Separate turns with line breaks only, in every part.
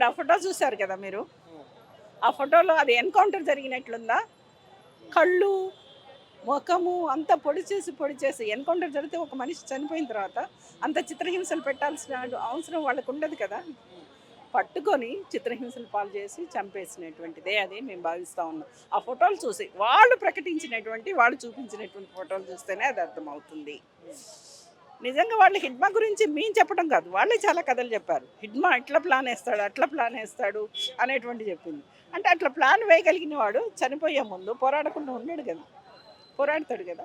ఇప్పుడు ఆ ఫోటో చూశారు కదా మీరు? ఆ ఫోటోలో అది ఎన్కౌంటర్ జరిగినట్లుందా? కళ్ళు ముఖము అంతా పొడి చేసి పొడి చేసి ఎన్కౌంటర్ జరిగితే ఒక మనిషి చనిపోయిన తర్వాత అంత చిత్రహింసలు పెట్టాల్సిన అవసరం వాళ్ళకు ఉండదు కదా? పట్టుకొని చిత్రహింసలు పాలు చేసి చంపేసినటువంటిదే అది మేము భావిస్తూ ఉన్నాం. ఆ ఫోటోలు చూసి వాళ్ళు ప్రకటించినటువంటి వాళ్ళు చూపించినటువంటి ఫోటోలు చూస్తేనే అది అర్థమవుతుంది. నిజంగా వాళ్ళు హిడ్మా గురించి మేము చెప్పడం కాదు వాళ్ళే చాలా కథలు చెప్పారు. హిడ్మా ఎట్లా ప్లాన్ వేస్తాడు అట్లా ప్లాన్ వేస్తాడు అనేటువంటి చెప్పింది. అంటే అట్లా ప్లాన్ వేయగలిగిన వాడు చనిపోయే ముందు పోరాడకుండా ఉండడు కదా పోరాడతాడు కదా.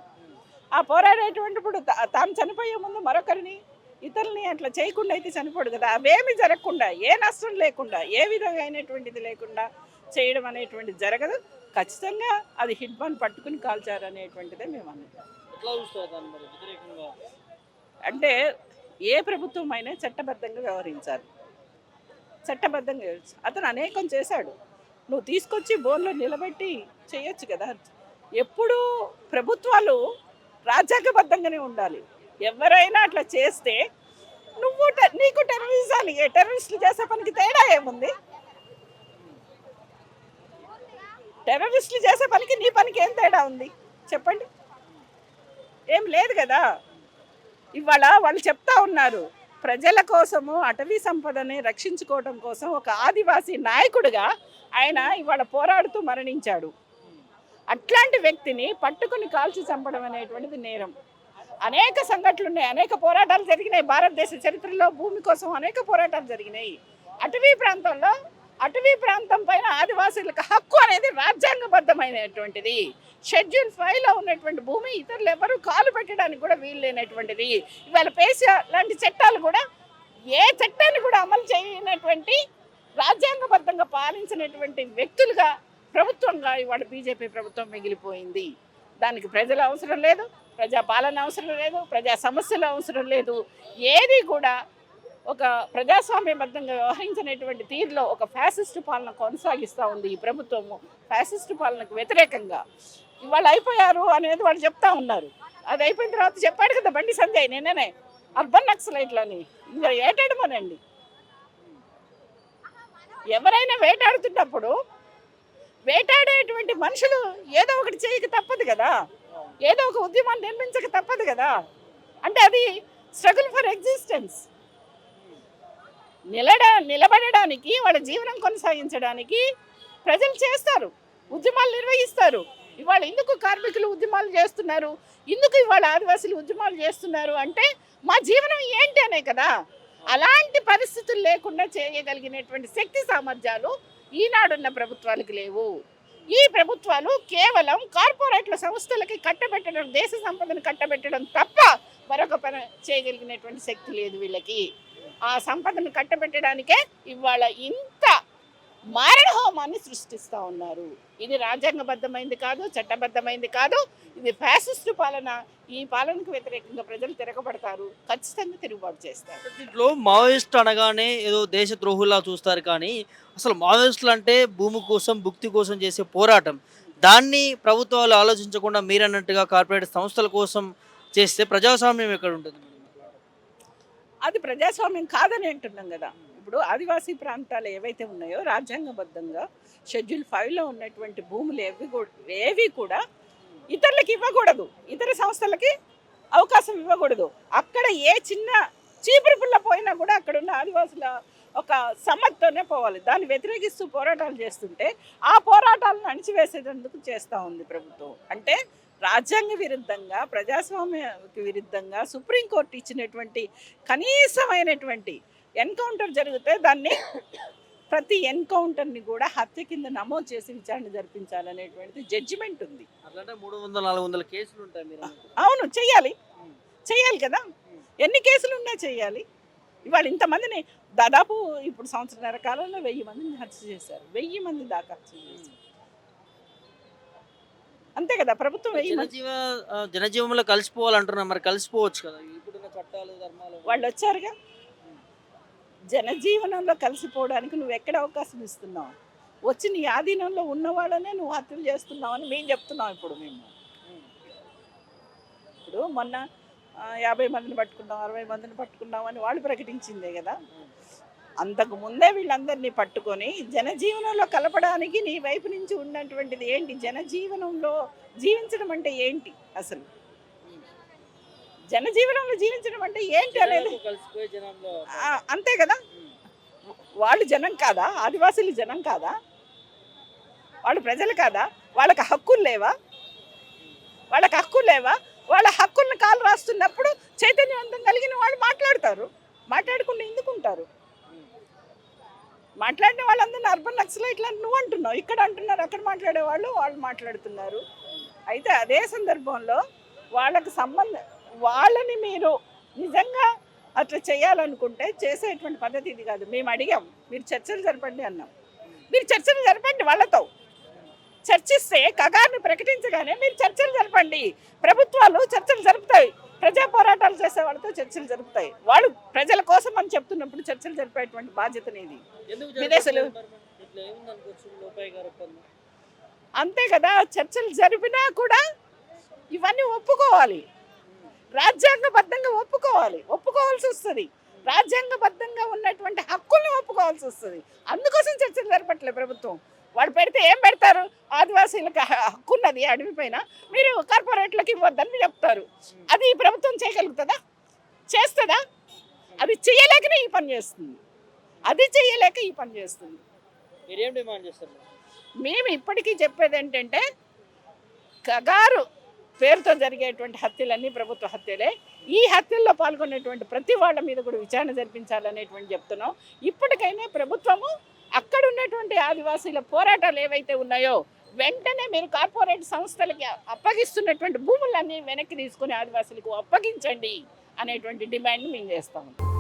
ఆ పోరాడేటువంటి ఇప్పుడు తా- తాను చనిపోయే ముందు మరొకరిని ఇతరులని అట్లా చేయకుండా అయితే చనిపోడు కదా. అవేమి జరగకుండా ఏ నష్టం లేకుండా ఏ విధంగా అయినటువంటిది లేకుండా చేయడం అనేటువంటిది జరగదు. ఖచ్చితంగా అది హిడ్మాన్ పట్టుకుని కాల్చారు అనేటువంటిదే మేము అనుకుంటాం అంటే ఏ ప్రభుత్వం అయినా చట్టబద్ధంగా వ్యవహరించాలి. చట్టబద్ధంగా అతను అనేకం చేశాడు. నువ్వు తీసుకొచ్చి బోన్లో నిలబెట్టి చేయొచ్చు కదా. ఎప్పుడూ ప్రభుత్వాలు రాజ్యాంగబద్ధంగానే ఉండాలి. ఎవరైనా అట్లా చేస్తే నువ్వు టె- నీకు టెర్రరిజాలు ఏ టెర్రరిస్టులు చేసే పనికి తేడా ఏముంది? టెర్రరిస్టులు చేసే పనికి నీ పనికి ఏం తేడా ఉంది? చెప్పండి. ఏం లేదు కదా. ఇవాళ వాళ్ళు చెప్తా ఉన్నారు ప్రజల కోసము అటవీ సంపదని రక్షించుకోవడం కోసం ఒక ఆదివాసీ నాయకుడిగా ఆయన ఇవాళ పోరాడుతూ మరణించాడు. అట్లాంటి వ్యక్తిని పట్టుకుని కాల్చి చంపడం అనేటువంటిది నేరం. అనేక సంఘటనలు ఉన్నాయి అనేక పోరాటాలు జరిగినాయి. భారతదేశ చరిత్రలో భూమి కోసం అనేక పోరాటాలు జరిగినాయి. అటవీ ప్రాంతంలో అటవీ ప్రాంతం పైన ఆదివాసీలకు హక్కు అనేది రాజ్యాంగబద్ధమైనటువంటిది. షెడ్యూల్ ఫైవ్లో ఉన్నటువంటి భూమి ఇతరులు ఎవరు కాలు పెట్టడానికి కూడా వీలు లేనటువంటిది. ఇవాళ పేసా లాంటి చట్టాలు కూడా ఏ చట్టాన్ని కూడా అమలు చేయనటువంటి రాజ్యాంగబద్ధంగా పాలించినటువంటి వ్యక్తులుగా ప్రభుత్వంగా ఇవాళ బీజేపీ ప్రభుత్వం మిగిలిపోయింది. దానికి ప్రజల అవసరం లేదు ప్రజా పాలన అవసరం లేదు ప్రజా సమస్యలు అవసరం లేదు. ఏది కూడా ఒక ప్రజాస్వామ్యబద్ధంగా వ్యవహరించినటువంటి తీరులో ఒక ఫ్యాసిస్ట్ పాలన కొనసాగిస్తూ ఉంది ఈ ప్రభుత్వము. ఫ్యాసిస్ట్ పాలనకు వ్యతిరేకంగా. వాళ్ళు అయిపోయారు అనేది వాళ్ళు చెప్తా ఉన్నారు. అది అయిపోయిన తర్వాత చెప్పాడు కదా బండి సంజయ్ నిన్ననే. అర్బన్ నక్సలైట్లని ఇంకా ఏటాడమనండి ఎవరైనా వేటాడుతున్నప్పుడు వేటాడేటువంటి మనుషులు ఏదో ఒకటి చేయక తప్పదు కదా. ఏదో ఒక ఉద్యమాన్ని నిర్మించక తప్పదు కదా. అంటే అది స్ట్రగుల్ ఫర్ ఎగ్జిస్టెన్స్ నిలడ నిలబడడానికి వాళ్ళ జీవనం కొనసాగించడానికి ప్రజలు చేస్తారు. ఉద్యమాలు నిర్వహిస్తారు. ఇవాళ ఎందుకు కార్మికులు ఉద్యమాలు చేస్తున్నారు? ఎందుకు ఇవాళ ఆదివాసులు ఉద్యమాలు చేస్తున్నారు? అంటే మా జీవనం ఏంటి అనే కదా. అలాంటి పరిస్థితులు లేకుండా చేయగలిగినటువంటి శక్తి సామర్థ్యాలు ఈనాడున్న ప్రభుత్వాలకు లేవు. ఈ ప్రభుత్వాలు కేవలం కార్పొరేట్ల సంస్థలకి కట్టబెట్టడం దేశ సంపదను కట్టబెట్టడం తప్ప మరొక పని చేయగలిగినటువంటి శక్తి లేదు వీళ్ళకి. ఆ సంపదను కట్టబెట్టడానికే ఇవాళ ఇంత మారణ హోమాన్ని సృష్టిస్తూ ఉన్నారు. ఇది రాజ్యాంగబద్ధమైంది కాదు చట్టబద్ధమైంది కాదు ఇది ఫ్యాసిస్టు పాలన. ఈ పాలనకు వ్యతిరేకంగా ప్రజలు తిరగబడతారు ఖచ్చితంగా తిరుగుబాటు చేస్తారు.
దీంట్లో మావోయిస్ట్ అనగానే ఏదో దేశ ద్రోహులా చూస్తారు కానీ అసలు మావోయిస్టులు అంటే భూమి కోసం భుక్తి కోసం చేసే పోరాటం. దాన్ని ప్రభుత్వాలు ఆలోచించకుండా మీరన్నట్టుగా కార్పొరేట్ సంస్థల కోసం చేస్తే ప్రజాస్వామ్యం ఎక్కడ ఉంటుంది?
అది ప్రజాస్వామ్యం కాదని అంటున్నాం కదా. ఇప్పుడు ఆదివాసీ ప్రాంతాలు ఏవైతే ఉన్నాయో రాజ్యాంగబద్ధంగా షెడ్యూల్ ఫైవ్లో ఉన్నటువంటి భూములు ఏవి కూడా ఏవి కూడా ఇతరులకు ఇవ్వకూడదు. ఇతర సంస్థలకి అవకాశం ఇవ్వకూడదు. అక్కడ ఏ చిన్న చీపురు పుల్ల పోయినా కూడా అక్కడ ఉన్న ఆదివాసుల ఒక సమ్మతితోనే పోవాలి. దాన్ని వ్యతిరేకిస్తూ పోరాటాలు చేస్తుంటే ఆ పోరాటాలను అణిచివేసేటందుకు చేస్తూ ఉంది ప్రభుత్వం. అంటే రాజ్యాంగ విరుద్ధంగా ప్రజాస్వామ్యకి విరుద్ధంగా సుప్రీంకోర్టు ఇచ్చినటువంటి కనీసమైనటువంటి ఎన్కౌంటర్ జరిగితే దాన్ని ప్రతి ఎన్కౌంటర్ని కూడా హత్య కింద నమోదు చేసి విచారణ జరిపించాలనేటువంటిది జడ్జిమెంట్ ఉంది.
మూడు వందల నాలుగు వందల కేసులు ఉంటాయి.
అవును చెయ్యాలి. చెయ్యాలి కదా. ఎన్ని కేసులు ఉన్నా చెయ్యాలి. ఇవాళ ఇంతమందిని దాదాపు ఇప్పుడు సంవత్సరాల కాలంలో వెయ్యి మందిని హత్య చేశారు. వెయ్యి మంది దాకా హత్య చేశారు. అంతే కదా ప్రభుత్వం
జనజీవ జనజీవంలో కలిసిపోవాలంటున్నారు మరి కలిసిపోవచ్చు కదా ఇప్పుడున్న చట్టాలు ధర్మాలు.
వాళ్ళు వచ్చారుగా? జనజీవనంలో కలిసిపోవడానికి నువ్వు ఎక్కడ అవకాశం ఇస్తున్నావు? వచ్చి నీ ఆధీనంలో ఉన్న వాళ్ళనే నువ్వు హత్యలు చేస్తున్నావు అని మేము చెప్తున్నాం ఇప్పుడు మేము. ఇప్పుడు మొన్న యాభై మందిని పట్టుకున్నాం అరవై మందిని పట్టుకున్నాం అని వాళ్ళు ప్రకటించిందే కదా? అంతకు ముందే వీళ్ళందరినీ పట్టుకొని జనజీవనంలో కలపడానికి నీ వైపు నుంచి ఉన్నటువంటిది ఏంటి? జనజీవనంలో జీవించడం అంటే ఏంటి అసలు? జనజీవనంలో జీవించడం అంటే ఏంటి అనేది? అంతే కదా? వాళ్ళు జనం కాదా? ఆదివాసీలు జనం కాదా? వాళ్ళు ప్రజలు కాదా? వాళ్ళకి హక్కులు లేవా? వాళ్ళకి హక్కులు లేవా? వాళ్ళ హక్కులను కాలు రాస్తున్నప్పుడు చైతన్యవంతం కలిగిన వాళ్ళు మాట్లాడతారు. మాట్లాడకుండా ఎందుకు ఉంటారు మాట్లాడిన వాళ్ళందరూ అర్బన్ నక్సలైట్లు అని నువ్వు అంటున్నావు. ఇక్కడ అంటున్నారు అక్కడ మాట్లాడే వాళ్ళు వాళ్ళు మాట్లాడుతున్నారు. అయితే అదే సందర్భంలో వాళ్ళకు సంబంధం వాళ్ళని మీరు నిజంగా అట్లా చేయాలనుకుంటే చేసేటువంటి పద్ధతి ఇది కాదు. మేము అడిగాం మీరు చర్చలు జరపండి అన్నాం. మీరు చర్చలు జరపండి వాళ్ళతో. చర్చిస్తే కగార్ని ప్రకటించగానే మీరు చర్చలు జరపండి. ప్రభుత్వాలు చర్చలు జరుపుతాయి. ప్రజా పోరాటాలు చేసే వాళ్ళతో చర్చలు జరుపుతాయి వాళ్ళు ప్రజల కోసం అని చెప్తున్నప్పుడు చర్చలు జరిపేటువంటి బాధ్యత నీది.
ఎందుకు
విదేశాలు- అంతే కదా చర్చలు జరిపినా కూడా ఇవన్నీ ఒప్పుకోవాలి. రాజ్యాంగబద్ధంగా ఒప్పుకోవాలి. ఒప్పుకోవాల్సి వస్తుంది. రాజ్యాంగబద్ధంగా ఉన్నటువంటి హక్కుల్ని ఒప్పుకోవాల్సి వస్తుంది. అందుకోసం చర్చలు జరపట్లే ప్రభుత్వం. వాడు పెడితే ఏం పెడతారు? ఆదివాసీలకు హక్కు ఉన్నది అడవి పైన. మీరు కార్పొరేట్లకు ఇవ్వద్దని చెప్తారు. అది ఈ ప్రభుత్వం చేయగలుగుతుందా? చేస్తుందా? అది చేయలేకనే ఈ పని చేస్తుంది. అది చేయలేక ఈ పని చేస్తుంది.
మీరేం డిమాండ్ చేస్తారు?
మేము ఇప్పటికీ చెప్పేది ఏంటంటే కగారు పేరుతో జరిగేటువంటి హత్యలన్నీ ప్రభుత్వ హత్యలే. ఈ హత్యల్లో పాల్గొనేటువంటి ప్రతి వాళ్ళ మీద కూడా విచారణ జరిపించాలనేటువంటి చెప్తున్నాం. ఇప్పటికైనా ప్రభుత్వము అక్కడ ఉన్నటువంటి ఆదివాసీల పోరాటాలు ఏవైతే ఉన్నాయో వెంటనే మీరు కార్పొరేట్ సంస్థలకి అప్పగిస్తున్నటువంటి భూములన్నీ వెనక్కి తీసుకుని ఆదివాసులకు అప్పగించండి అనేటువంటి డిమాండ్ మేము చేస్తాము